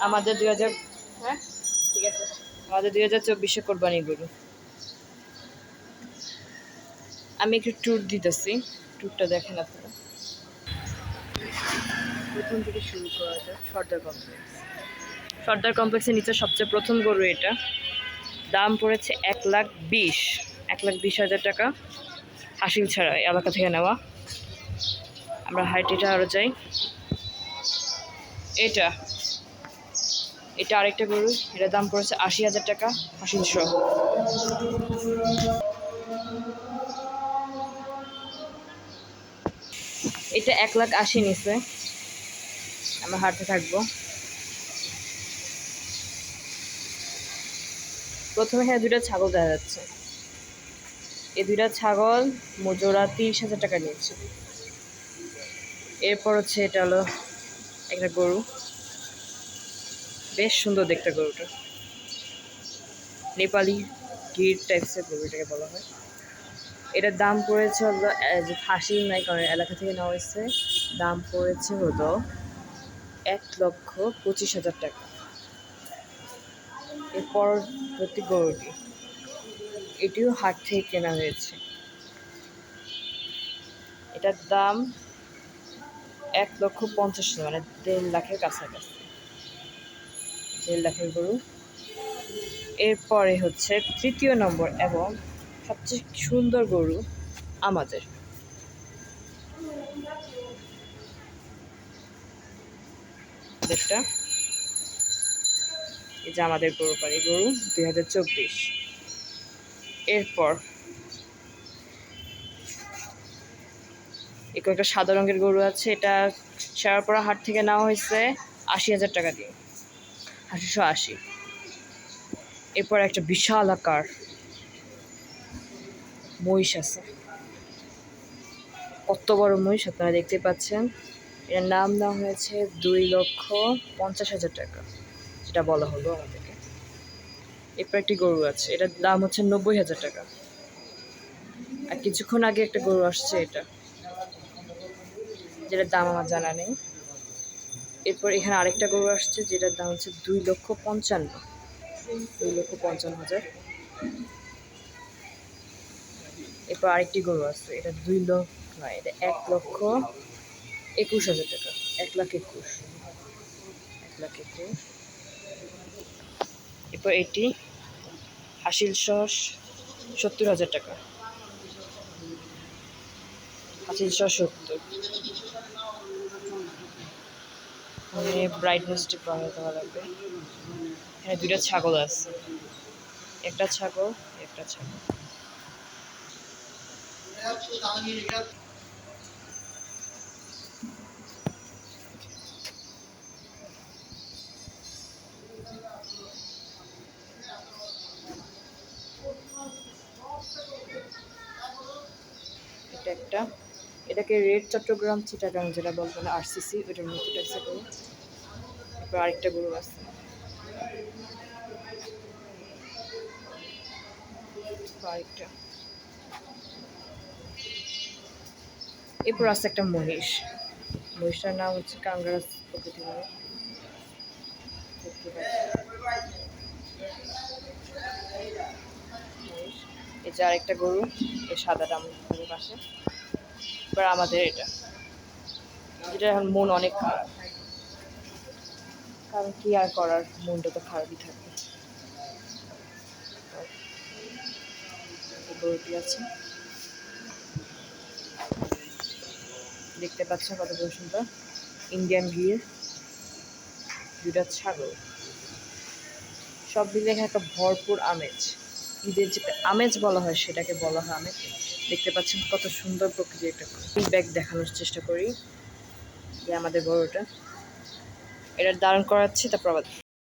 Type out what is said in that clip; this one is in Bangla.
আমাদের দুই হাজার হ্যাঁ? ঠিক আছে। আমাদের দুই হাজার চব্বিশে কোরবানি গরু। আমি একটু ট্যুর দিতেছি। ট্যুরটা দেখেন আপনারা। প্রথম থেকে শুরু করা যাক, সর্দার কমপ্লেক্স সর্দার কমপ্লেক্সের নিচে সবচেয়ে প্রথম গরু এটা। দাম পড়েছে এক লাখ বিশ। এক লাখ বিশ হাজার টাকা। হাসিল ছাড়া এলাকা থেকে নেওয়া। আমরা হাইটিটা আরও যাই এটা। এটা আরেকটা গরু, এটার দাম পড়েছে আশি হাজার টাকা সহ এটা এক লাখ আশি নিছে। আমরা হাঁটতে থাকব। প্রথমে হ্যাঁ দুইটা ছাগল দেখা যাচ্ছে। এই দুইটা ছাগল মজোরা তিরিশ হাজার টাকা নিয়েছে। এরপর হচ্ছে এটা হলো একটা গরু। বেশ সুন্দর দেখতে গরুটা। নেপালি গির টাইপসের গরু এটাকে বলা হয়। এটার দাম পড়েছে হলো ফাঁসি নাই, কারণ এলাকা থেকে নেওয়া হয়েছে। দাম পড়েছে হলো এক লক্ষ পঁচিশ হাজার টাকা। এর পরবর্তী গরুটি, এটিও হাট থেকে কেনা হয়েছে। এটার দাম এক লক্ষ পঞ্চাশ মানে দেড় লাখের কাছাকাছি। দেড় লাখের গরু এরপরে হচ্ছে তৃতীয় নম্বর এবং সবচেয়ে সুন্দর গরু আমাদের। এই যে আমাদের গরু পাড়ি, গরু দুই হাজার চব্বিশ। এরপর এই কয়েকটা সাদা রঙের গরু আছে, এটা শেয়ারপাড়া হাট থেকে নেওয়া হয়েছে আশি হাজার টাকা দিয়ে। আশিশো আশি। এরপর একটা বিশাল আকার। মহিষ আছে। কত বড় মহিষ আপনারা দেখতে পাচ্ছেন? এর নাম দেওয়া হয়েছে দুই লক্ষ পঞ্চাশ হাজার টাকা, যেটা বলা হলো আমাদেরকে। এরপর একটি গরু আছে, এটার দাম হচ্ছে নব্বই হাজার টাকা। আর কিছুক্ষণ আগে একটা গরু আসছে এটা, যেটার দাম আমার জানা নেই। এরপর এখানে আরেকটা গরু আসছে, যেটার দাম হচ্ছে দুই লক্ষ পঞ্চান্ন। দুই লক্ষ পঞ্চান্ন হাজার। এরপর আরেকটি গরু আছে এটা দুই লক্ষ নয় এটা এক লক্ষ একুশ হাজার টাকা, এক লাখ একুশ। এক লাখ একুশ। এরপর এটি হাসিল সস সত্তর হাজার টাকা। হাসিল সস সত্তর। মানে ব্রাইটনেসটি বাড়াতে লাগবে এখানে দুইটা ছাগল আছে। একটা ছাগল একটা ছাগল। এটা একটা। এটাকে রেড চট্টগ্রাম, চিটাগাং যেটা বলব না, আরসিসি, ওইটার মতো টাইপসের গরু তারপর আরেকটা গরু আছে। আরেকটা। এরপর আছে একটা মহিষ। মহিষটার নাম হচ্ছে কাঙ্গারাস প্রকৃতি। এই যে আরেকটা গরু, এই সাদাটা আমাদের পাশে। এবার আমাদের এটা। যেটা এখন মন অনেক খারাপ। কারণ কি আর করার? মনটা তো খারাপই থাকবে। আছে। দেখতে পাচ্ছেন কত সুন্দর। ইন্ডিয়ান গিয়ে দুটা ছাগল। সব মিলে একটা ভরপুর আমেজ। ঈদের যে আমেজ বলা হয়, সেটাকে বলা হয় আমেজ। দেখতে পাচ্ছেন কত সুন্দর প্রকৃতি একটা ব্যাগ দেখানোর চেষ্টা করি। যে আমাদের বড়টা। এটা দারুণ করাচ্ছি, তারপর আবার